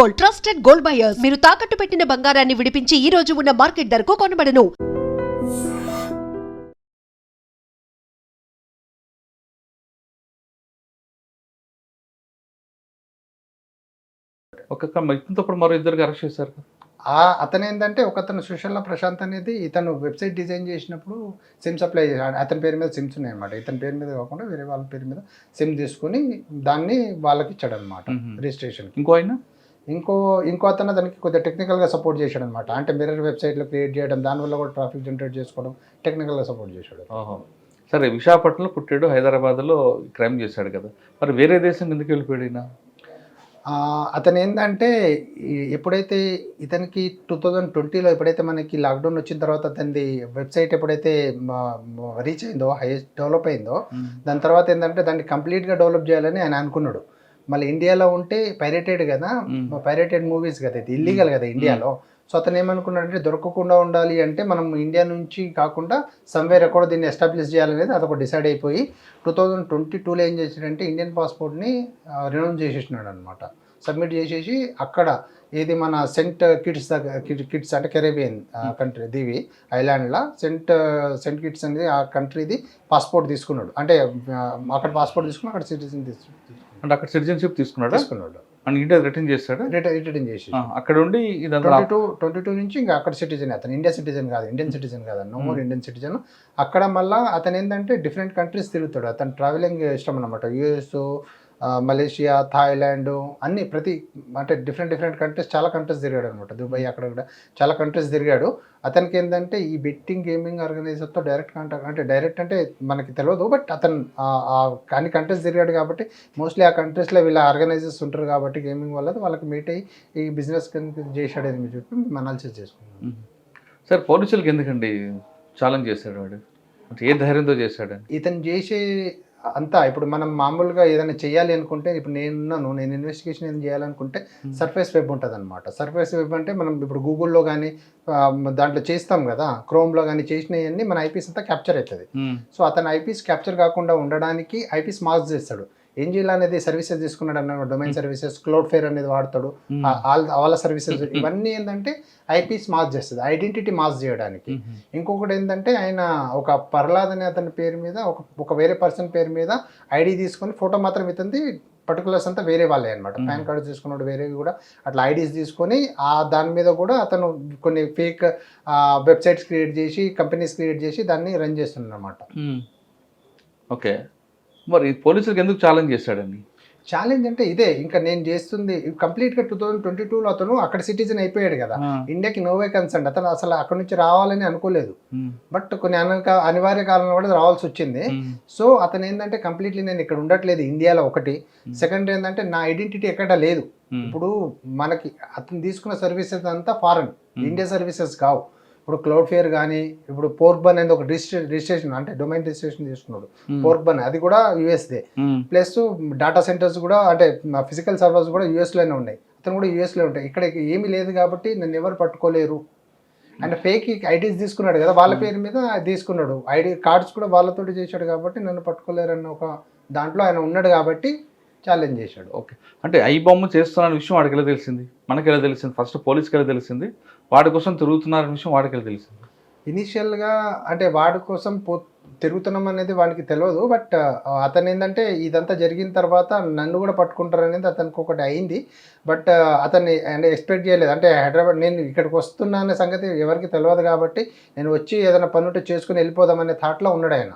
Gold trusted gold buyers. మీరు తాకట్టు పెట్టిన బంగారాన్ని విడిపించి ఈ రోజు ఉన్న మార్కెట్ ధరకు కొనబడను. ఒక్కొక్క ఇతనితో పాటు మరో ఇద్దరికి అరెస్ట్ చేశారు. ఆ అతను ఏంటంటే ఒక అతను సుశల్ల ప్రశాంత్ అనేది ఇతను వెబ్సైట్ డిజైన్ చేసినప్పుడు సిమ్ సప్లై చేశాడు అతని పేరు మీద సిమ్స్ ఉన్నాయన్నమాట. ఇతని పేరు మీద కాకుండా వేరే వాళ్ళ పేరు మీద సిమ్ తీసుకుని దాన్ని వాళ్ళకి ఇచ్చాడు అనమాట మ్మ్. రిజిస్ట్రేషన్ ఇంకో ఆయన? ఇంకో ఇంకో అతను దానికి కొద్దిగా టెక్నికల్గా సపోర్ట్ చేశాడు అనమాట అంటే మిర్రర్ వెబ్సైట్లో క్రియేట్ చేయడం దానివల్ల కూడా ట్రాఫిక్ జనరేట్ చేసుకోవడం టెక్నికల్గా సపోర్ట్ చేశాడు. సరే విశాఖపట్నంలో పుట్టాడు హైదరాబాద్లో క్రైమ్ చేశాడు కదా. మరి వేరే దేశం ఎందుకు వెళ్ళిపోయాడు అతను ఏంటంటే ఎప్పుడైతే ఇతనికి టూ థౌజండ్ ట్వంటీలో ఎప్పుడైతే మనకి లాక్డౌన్ వచ్చిన తర్వాత అతనిది వెబ్సైట్ ఎప్పుడైతే రీచ్ అయిందో హైయెస్ట్ డెవలప్ అయిందో దాని తర్వాత ఏంటంటే దాన్ని కంప్లీట్గా డెవలప్ చేయాలని ఆయన అనుకున్నాడు. మళ్ళీ ఇండియాలో ఉంటే పైరేటెడ్ కదా. పైరేటెడ్ మూవీస్ కదా ఇది ఇల్లీగల్ కదా ఇండియాలో. సో అతను ఏమనుకున్నాడంటే దొరకకుండా ఉండాలి అంటే మనం ఇండియా నుంచి కాకుండా సమ్వేర్ ఎక్కడో దీన్ని ఎస్టాబ్లిష్ చేయాలనేది అదొక డిసైడ్ అయిపోయి టూ థౌజండ్ ట్వంటీ టూలో ఏం చేసాడంటే ఇండియన్ పాస్పోర్ట్ని రినౌన్ చేసేసినాడు అనమాట సబ్మిట్ చేసేసి అక్కడ ఏది మన సెంట్ కిడ్స్ దగ్గర కిడ్స్ అంటే కెరేబియన్ కంట్రీ దీవి ఐలాండ్లో సెంట్ సెంట్ కిడ్స్ అనేది ఆ కంట్రీది పాస్పోర్ట్ తీసుకున్నాడు. అంటే అక్కడ పాస్పోర్ట్ తీసుకుని అక్కడ సిటిజన్ తీసుకున్నాడు. అంటే అక్కడ సిటిజన్షిప్ తీసుకున్నాడా? తీసుకున్నాడు. అండ్ ఇండియా రిటర్న్ చేస్తాడా రిటర్న్ రిటర్న్ చేసి అక్కడ ఉండి ట్వంటీ టూ ట్వంటీ టూ నుంచి ఇంకా అక్కడ సిటిజన్ అతను ఇండియా సిటిజన్ కాదు ఇండియన్ సిటిజన్ కాదు నో మోర్ ఇండియన్ సిటిజన్. అక్కడ మళ్ళా అతను ఏంటంటే డిఫరెంట్ కంట్రీస్ తిరుగుతాడు. అతను ట్రావెలింగ్ ఇష్టం అనమాట యుఎస్ మలేషియా థాయిలాండ్ అన్ని ప్రతి అంటే డిఫరెంట్ డిఫరెంట్ కంట్రీస్ చాలా కంట్రీస్ తిరిగాడు అనమాట దుబాయ్ అక్కడ కూడా చాలా కంట్రీస్ తిరిగాడు. అతనికి ఏంటంటే ఈ బెట్టింగ్ గేమింగ్ ఆర్గనైజర్తో డైరెక్ట్ కాంటాక్ట్ అంటే డైరెక్ట్ అంటే మనకి తెలియదు బట్ అతను అన్ని కంట్రీస్ తిరిగాడు కాబట్టి మోస్ట్లీ ఆ కంట్రీస్లో వీళ్ళ ఆర్గనైజర్స్ ఉంటారు కాబట్టి గేమింగ్ వల్ల వాళ్ళకి మీట్ అయ్యి ఈ బిజినెస్ చేశాడని మీరు చెప్పి మేము అనాలిసిస్ చేసుకున్నాం. సరే పోలీసులకు ఎందుకండి ఛాలెంజ్ చేశాడు వాడు? అంటే ఏ ధైర్యంతో చేశాడని ఇతను చేసే అంతా ఇప్పుడు మనం మామూలుగా ఏదైనా చేయాలి అనుకుంటే ఇప్పుడు నేనున్నాను నేను ఇన్వెస్టిగేషన్ ఏం చేయాలనుకుంటే సర్ఫేస్ వెబ్ ఉంటుంది అనమాట సర్ఫేస్ వెబ్ అంటే మనం ఇప్పుడు గూగుల్లో కానీ దాంట్లో చేస్తాం కదా క్రోమ్లో కానీ చేసినవన్నీ మన ఐపీస్ అంతా క్యాప్చర్ అవుతుంది. సో అతను ఐపీస్ క్యాప్చర్ కాకుండా ఉండడానికి ఐపీస్ మార్క్స్ చేస్తాడు. ఏంజిల్ అనేది సర్వీసెస్ తీసుకున్నాడు అన్నాడు డొమైన్ సర్వీసెస్ క్లౌడ్ ఫేర్ అనేది వాడతాడు. వాళ్ళ సర్వీసెస్ ఇవన్నీ ఏంటంటే ఐపీస్ మార్క్ చేస్తుంది ఐడెంటిటీ మార్క్ చేయడానికి. ఇంకొకటి ఏంటంటే ఆయన ఒక పర్లాద్ అనే అతని పేరు మీద ఒక ఒక వేరే పర్సన్ పేరు మీద ఐడి తీసుకొని ఫోటో మాత్రం ఇతంది పర్టికులర్స్ అంతా వేరే వాళ్ళే అనమాట. పాన్ కార్డు తీసుకున్నాడు వేరేవి కూడా అట్లా ఐడీస్ తీసుకొని ఆ దాని మీద కూడా అతను కొన్ని ఫేక్ వెబ్సైట్స్ క్రియేట్ చేసి కంపెనీస్ క్రియేట్ చేసి దాన్ని రన్ చేస్తున్నాడు అనమాట. ఓకే. మరి పోలీసులకు ఎందుకు ఛాలెంజ్ చేశాడండి ఛాలెంజ్ అంటే ఇదే ఇంకా నేను చేస్తుంది కంప్లీట్గా టూ థౌజండ్ ట్వంటీ టూలో అతను అక్కడ సిటిజన్ అయిపోయాడు కదా. ఇండియాకి నోవే కన్సర్న్ అతను అసలు అక్కడ నుంచి రావాలని అనుకోలేదు. బట్ కొన్ని అనక అనివార్య కారణం కూడా రావాల్సి వచ్చింది. సో అతను ఏంటంటే కంప్లీట్లీ నేను ఇక్కడ ఉండట్లేదు ఇండియాలో ఒకటి సెకండ్ ఏంటంటే నా ఐడెంటిటీ ఎక్కడ లేదు. ఇప్పుడు మనకి అతను తీసుకున్న సర్వీసెస్ అంతా ఫారెన్. ఇండియా సర్వీసెస్ కావు ఇప్పుడు క్లౌడ్ ఫేర్ కానీ ఇప్పుడు పోర్క్ బన్ అనేది ఒక రిజిస్ట్రే రిజిస్ట్రేషన్ అంటే డొమైన్ రిజిస్ట్రేషన్ తీసుకున్నాడు. పోర్క్ బన్ అది కూడా యుఎస్దే. ప్లస్ డేటా సెంటర్స్ కూడా అంటే ఫిజికల్ సర్వర్స్ కూడా యూఎస్లోనే ఉన్నాయి. అతను కూడా యూఎస్లో ఉంటాయి ఇక్కడ ఏమీ లేదు కాబట్టి నన్ను ఎవరు పట్టుకోలేరు. అండ్ ఫేక్ ఐడీస్ తీసుకున్నాడు కదా వాళ్ళ పేరు మీద తీసుకున్నాడు. ఐడి కార్డ్స్ కూడా వాళ్ళతోటి చేశాడు కాబట్టి నన్ను పట్టుకోలేరు అన్న ఒక దాంట్లో ఆయన ఉన్నాడు కాబట్టి ఛాలెంజ్ చేశాడు. ఓకే. అంటే ఐ బొమ్మ చేస్తున్న విషయం వాడికి ఎలా తెలిసింది? మనకి ఎలా తెలిసింది? ఫస్ట్ పోలీస్కి ఎలా తెలిసింది? వాడి కోసం తిరుగుతున్నారన్న విషయం వాడికి తెలిసింది ఇనీషియల్గా అంటే వాడి కోసం పో తిరుగుతున్నాం అనేది వాడికి తెలియదు బట్ అతను ఏంటంటే ఇదంతా జరిగిన తర్వాత నన్ను కూడా పట్టుకుంటారు అనేది అతనికి ఒకటి అయింది. బట్ అతన్ని అంటే ఎక్స్పెక్ట్ చేయలేదు. అంటే హైదరాబాద్ నేను ఇక్కడికి వస్తున్నా అనే సంగతి ఎవరికి తెలియదు కాబట్టి నేను వచ్చి ఏదైనా పని ఉంటే చేసుకుని వెళ్ళిపోదాం అనే థాట్లో ఉన్నాడు ఆయన.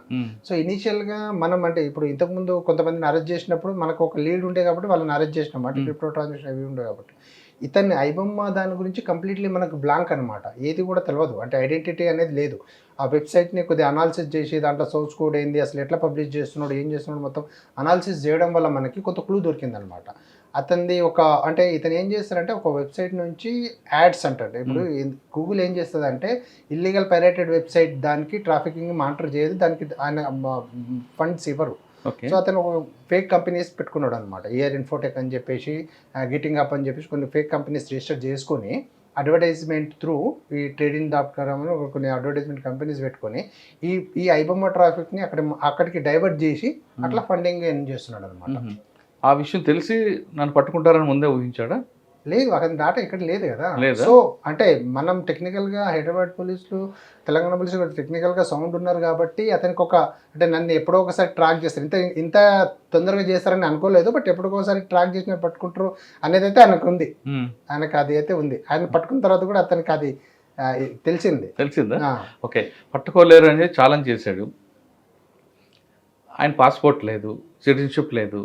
సో ఇనీషియల్గా మనం అంటే ఇప్పుడు ఇంతకుముందు కొంతమందిని అరెస్ట్ చేసినప్పుడు మనకు ఒక లీడ్ ఉండే కాబట్టి వాళ్ళని అరెస్ట్ చేసినాం. అంటే. క్రిప్టో ట్రాన్సాక్షన్ అవి ఉండే కాబట్టి. ఇతన్ని ఐబొమ్మ దాని గురించి కంప్లీట్లీ మనకు బ్లాంక్ అనమాట ఏది కూడా తెలియదు అంటే ఐడెంటిటీ అనేది లేదు. ఆ వెబ్సైట్ని కొద్దిగా అనాలిసిస్ చేసి దాంట్లో సోర్స్ కోడ్ ఏంది అసలు ఎట్లా పబ్లిష్ చేస్తున్నాడు ఏం చేస్తున్నాడు మొత్తం అనాలిసిస్ చేయడం వల్ల మనకి కొంత క్లూ దొరికిందనమాట అతనిది ఒక అంటే ఇతను ఏం చేస్తారంటే ఒక వెబ్సైట్ నుంచి యాడ్స్ అంటాడు. ఇప్పుడు గూగుల్ ఏం చేస్తుంది అంటే ఇల్లీగల్ పైరేటెడ్ వెబ్సైట్ దానికి ట్రాఫికింగ్ మానిటర్ చేయదు. దానికి ఆయన ఫండ్స్ ఇవ్వరు. సో అతను ఫేక్ కంపెనీస్ పెట్టుకున్నాడు అనమాట ఇయర్ ఇన్ఫోటెక్ అని చెప్పేసి గిటింగ్ అప్ అని చెప్పేసి కొన్ని ఫేక్ కంపెనీస్ రిజిస్టర్ చేసుకొని అడ్వర్టైజ్మెంట్ త్రూ ఈ ట్రేడింగ్ డాట్ కామ్ అని ఒక కొన్ని అడ్వర్టైజ్మెంట్ కంపెనీస్ పెట్టుకొని ఈ ఈ ఐబొమ్మ ట్రాఫిక్ని అక్కడ అక్కడికి డైవర్ట్ చేసి అట్లా ఫండింగ్ చేస్తున్నాడు అనమాట. ఆ విషయం తెలిసి నన్ను పట్టుకుంటారని ముందే ఊహించాడా? లేదు అక్కడ డాటా ఇక్కడ లేదు కదా. లేదా? సో అంటే మనం టెక్నికల్గా హైదరాబాద్ పోలీసులు తెలంగాణ పోలీసులు టెక్నికల్గా సౌండ్ ఉన్నారు కాబట్టి అతనికి ఒక అంటే నన్ను ఎప్పుడో ఒకసారి ట్రాక్ చేస్తారు. ఇంత ఇంత తొందరగా చేస్తారని అనుకోలేదు బట్ ఎప్పుడో ఒకసారి ట్రాక్ చేసిన పట్టుకుంటారు అనేది అయితే ఆయనకు ఉంది. ఆయనకు అది అయితే ఉంది. ఆయన పట్టుకున్న తర్వాత కూడా అతనికి అది తెలిసింది. తెలిసిందా? ఓకే. పట్టుకోలేరు అనేది ఛాలెంజ్ చేశాడు. ఆయన పాస్పోర్ట్ లేదు సిటిజన్షిప్ లేదు.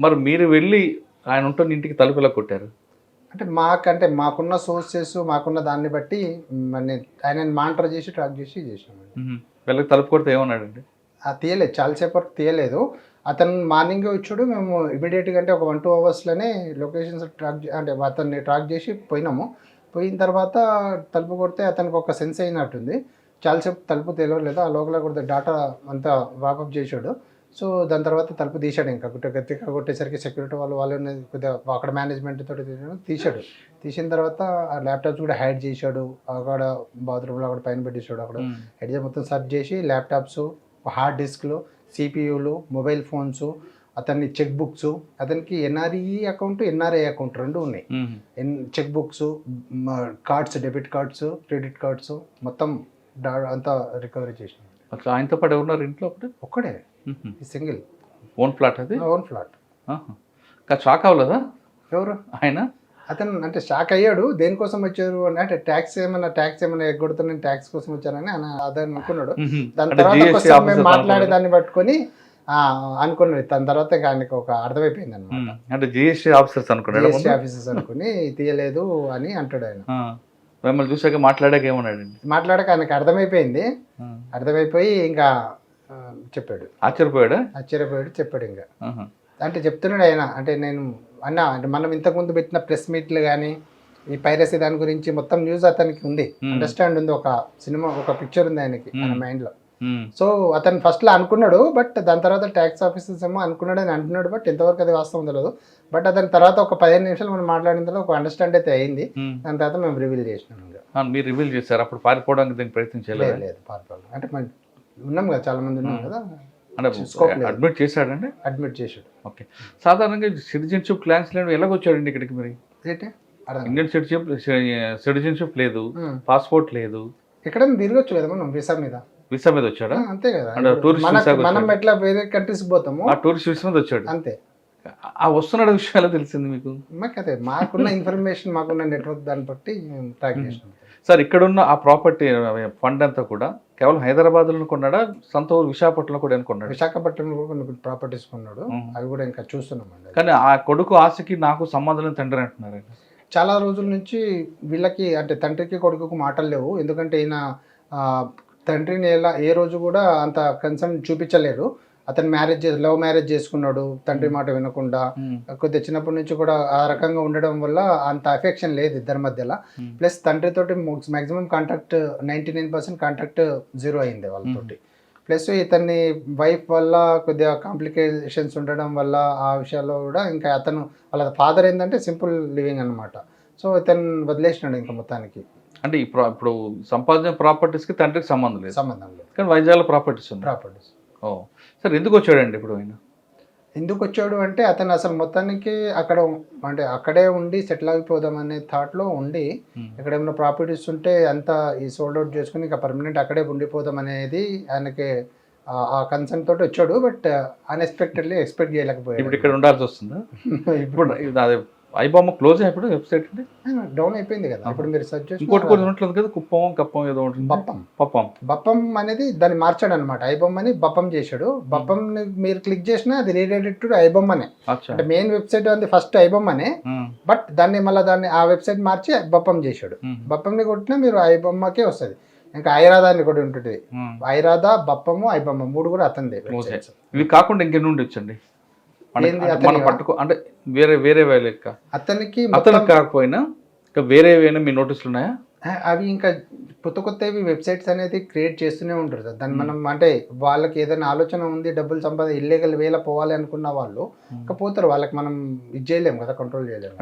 మరి మీరు వెళ్ళి ఆయన ఉంటున్న ఇంటికి తలుపు ఎలా కొట్టారు? అంటే మాకంటే మాకున్న సోర్సెస్ మాకున్న దాన్ని బట్టి ఆయన మానిటర్ చేసి ట్రాక్ చేసి. వెళ్ళకి తలుపు కొడితే ఏమన్నాడండి? ఆ తీయలేదు. చాలాసేపు వరకు తీయలేదు. అతను మార్నింగ్ వచ్చాడు. మేము ఇమీడియట్గా అంటే ఒక వన్ టూ అవర్స్లోనే లొకేషన్స్ ట్రాక్ అంటే అతన్ని ట్రాక్ చేసి పోయినాము. పోయిన తర్వాత తలుపు కొడితే అతనికి ఒక సెన్స్ అయినట్టుంది. చాలాసేపు తలుపు తెలియలేదు ఆ లోపల కొడితే డాటా అంతా వాపప్ చేశాడు. సో దాని తర్వాత తలుపు తీశాడు ఇంకా. కొట్టే గట్టిగా కొట్టేసరికి సెక్యూరిటీ వాళ్ళు వాళ్ళు కొద్దిగా అక్కడ మేనేజ్మెంట్ తోటి తీసాడు తీశాడు. తీసిన తర్వాత ఆ ల్యాప్టాప్స్ కూడా హైడ్ చేశాడు. అక్కడ బాత్రూంలో అక్కడ పైన పెట్టేశాడు. అక్కడ హెడ్ మొత్తం సర్చ్ చేసి ల్యాప్టాప్స్ హార్డ్ డిస్క్లు సిపియూలు మొబైల్ ఫోన్స్ అతన్ని చెక్ బుక్స్ అతనికి ఎన్ఆర్ఈ అకౌంట్ ఎన్ఆర్ఐ అకౌంట్ రెండు ఉన్నాయి. Check books cards debit cards credit cards మొత్తం అంతా రికవరీ చేసినాం అట్లా ఆయనతో పాటు ఎవరున్నారు ఇంట్లో అప్పుడు ఒక్కడే. సింగిల్. ఓన్ ప్లాట్ అది? Own flat. షాక్ అవ్వలేదా? ఎవరు? ఆయన? అతను అంటే షాక్ అయ్యాడు. దేనికోసం వచ్చారు అని అంటే ట్యాక్స్ ఏమైనా ట్యాక్స్ ఏమైనా ఎగ్గొడుతున్నా నేను ట్యాక్స్ కోసం వచ్చానని ఆయన అదని అనుకున్నాడు. దాని తర్వాత మాట్లాడే. దాన్ని పట్టుకొని అనుకున్నాడు. దాని తర్వాత ఆయనకు ఒక అర్థమైపోయింది అనమాట. అంటే జిఎస్టీ ఆఫీసర్స్ అనుకున్నాడు ముందు? ఆఫీసెస్ అనుకుని తీయలేదు అని అంటాడు ఆయన. మిమ్మల్ని చూసాక మాట్లాడాక ఏమన్నాడండి మాట్లాడక ఆయనకు అర్థమైపోయింది. అర్థమైపోయి ఇంకా చెప్పాడు ఆశ్చర్యపోయాడా ఆశ్చర్యపోయాడు చెప్పాడు ఇంకా. అంటే చెప్తున్నాడు ఆయన అంటే నేను అన్న అంటే మనం ఇంతకుముందు పెట్టిన ప్రెస్ మీట్లు కానీ ఈ పైరసీ దాని గురించి మొత్తం న్యూస్ అతనికి ఉంది. అండర్స్టాండ్ ఉంది ఒక సినిమా ఒక పిక్చర్ ఉంది ఆయనకి ఆయన. మైండ్లో ఉమ్. సో అతను ఫస్ట్లో అనుకున్నాడు బట్ దాని తర్వాత ట్యాక్స్ ఆఫీసర్స్ ఏమో అనుకున్నాడు అని అంటున్నాడు బట్ ఎంతవరకు అది వాస్తవం తెలియదు బట్ అతని తర్వాత ఒక పదిహేను నిమిషాలు మనం మాట్లాడిన తర్వాత ఒక అండర్స్టాండ్ అయితే అయింది. దాని తర్వాత మేము రివీల్ చేసినాం మీరు రివీల్ చేశారు. అప్పుడు పారిపోవడానికి దీనికి ప్రయత్నం లేదు చేయలేదు? లేదు పాల్పడాలి అంటే మన ఉన్నాం కదా చాలా మంది ఉన్నాం కదా. అంటే. అడ్మిట్ చేశాడండి? అడ్మిట్ చేసాడు ఓకే. సాధారణంగా సిటిజన్షిప్ క్లాన్స్ లేని ఎలాగొచ్చాడండి ఇక్కడికి మరి? ఏంటి? ఇండియన్ సిటిజన్షిప్ సిటిజన్షిప్ లేదు. పాస్పోర్ట్ లేదు. ఎక్కడ తిరగచ్చు కదా మనం వీసా మీద? వీసా మీద వచ్చాడా? అంతే కదా. కు మనం. ఎట్లా వేరే కంట్రీస్ పోతాము ఆ టూరిస్ట్ వీసా మీద వచ్చాడు. అంతే. ఆ వస్తున్నాడు విషయం ఎలా తెలిసింది మీకు? మాకు అదే మాకున్న ఇన్ఫర్మేషన్ మాకున్న నెట్వర్క్ దాన్ని బట్టి మేము ట్రాక్ చేసినాం. సార్ ఇక్కడున్న ఆ ప్రాపర్టీ ఫండ్ అంతా కూడా కేవలం హైదరాబాద్లో కొన్నాడా? సొంత ఊరు విశాఖపట్నంలో కూడా కొన్నాడు? విశాఖపట్నంలో కూడా కొన్ని ప్రాపర్టీస్ కొన్నాడు. అవి కూడా ఇంకా చూస్తున్నామండి కానీ ఆ కొడుకు ఆశకి నాకు సంబంధం తండ్రి అంటున్నారు. చాలా రోజుల నుంచి వీళ్ళకి అంటే తండ్రికి కొడుకుకు మాటలు లేవు. ఎందుకంటే ఈయన తండ్రిని ఎలా ఏ రోజు కూడా అంత కన్సర్న్ చూపించలేరు అతను మ్యారేజ్ లవ్ మ్యారేజ్ చేసుకున్నాడు తండ్రి మాట వినకుండా. కొద్దిగా చిన్నప్పటి నుంచి కూడా ఆ రకంగా ఉండడం వల్ల అంత అఫెక్షన్ లేదు ఇద్దరి మధ్యలో. Plus తండ్రితోటి maximum contact ninety nine percent contact zero అయింది వాళ్ళతోటి. ప్లస్ ఇతన్ని వైఫ్ వల్ల కొద్దిగా కాంప్లికేషన్స్ ఉండడం వల్ల ఆ విషయాల్లో కూడా ఇంకా అతను వాళ్ళ ఫాదర్ ఏంటంటే సింపుల్ లివింగ్ అన్నమాట. సో ఇతను వదిలేసినాడు ఇంకా మొత్తానికి. అంటే ఇప్పుడు సంపాదించిన ప్రాపర్టీస్కి తండ్రికి సంబంధం లేదు. సంబంధం లేదు. కానీ వైజాగ్లో ప్రాపర్టీస్ ఉంది ప్రాపర్టీస్. ఓ. సార్ ఎందుకు వచ్చాడండి ఇప్పుడు ఆయన? ఎందుకు వచ్చాడు అంటే అతను అసలు మొత్తానికి అక్కడ అంటే అక్కడే ఉండి సెటిల్ అయిపోదాం అనే థాట్లో ఉండి. ఇక్కడ ఏమైనా ప్రాపర్టీస్ ఉంటే అంతా ఈ సోల్డ్ అవుట్ చేసుకుని ఇంకా పర్మనెంట్ అక్కడే ఉండిపోదాం అనేది ఆయనకి ఆ- కన్సర్న్ తోటి వచ్చాడు. బట్ అన్ఎక్స్పెక్టెడ్లీ ఎక్స్పెక్ట్ చేయలేకపోయాడు. ఇప్పుడు ఇక్కడ ఉండాల్సి వస్తుందా? ఇప్పుడు అదే ఐబొమ్మ క్లోజ్ అయిపోయి వెబ్సైట్ అండి? డౌన్ అయిపోయింది కదా. ఇప్పుడు మీరు సెర్చ్ చేసి ఇంకోటి కూడా ఉంటుంది కదా కుప్పం కప్పం ఏదో ఉంటుంది. బప్పం. పప్పం బప్పం అనేది దాన్ని మార్చాడు అనమాట ఐబొమ్ అని బప్పం చేశాడు. బప్పం మీరు క్లిక్ చేసినా అది రీడెడెడ్ టు ఐబొమ్ అనే. అంటే మెయిన్ వెబ్సైట్ ఉంది ఫస్ట్ ఐబొమ్ అనే. బట్ దాన్ని మళ్ళీ దాన్ని ఆ వెబ్సైట్ మార్చి బప్పం చేశాడు. బప్పంని కొట్టినా మీరు ఐబొమ్మకే వస్తుంది. ఇంకా ఐరాధ అని కూడా ఉంటుంది. ఐరాధ బప్పము ఐబొమ్మ మూడు కూడా అతంది ఓకే. ఇవి కాకుండా ఇంకెన్ని ఉండొచ్చు మన పట్టుకో అంటే వేరే వేరే లెక్క అతనికి అతను కాకపోయినా ఇంకా వేరే ఏమైనా మీ నోటీసులు ఉన్నాయా అవి ఇంకా కొత్త కొత్తవి వెబ్సైట్స్ అనేది క్రియేట్ చేస్తూనే ఉంటారు సార్. దాన్ని మనం అంటే వాళ్ళకి ఏదైనా ఆలోచన ఉంది డబ్బులు సంపాద ఇల్లీగల్ వేల పోవాలి అనుకున్న వాళ్ళు ఇంకా పోతారు. వాళ్ళకి మనం ఇది చేయలేము కదా కంట్రోల్ చేయలేము.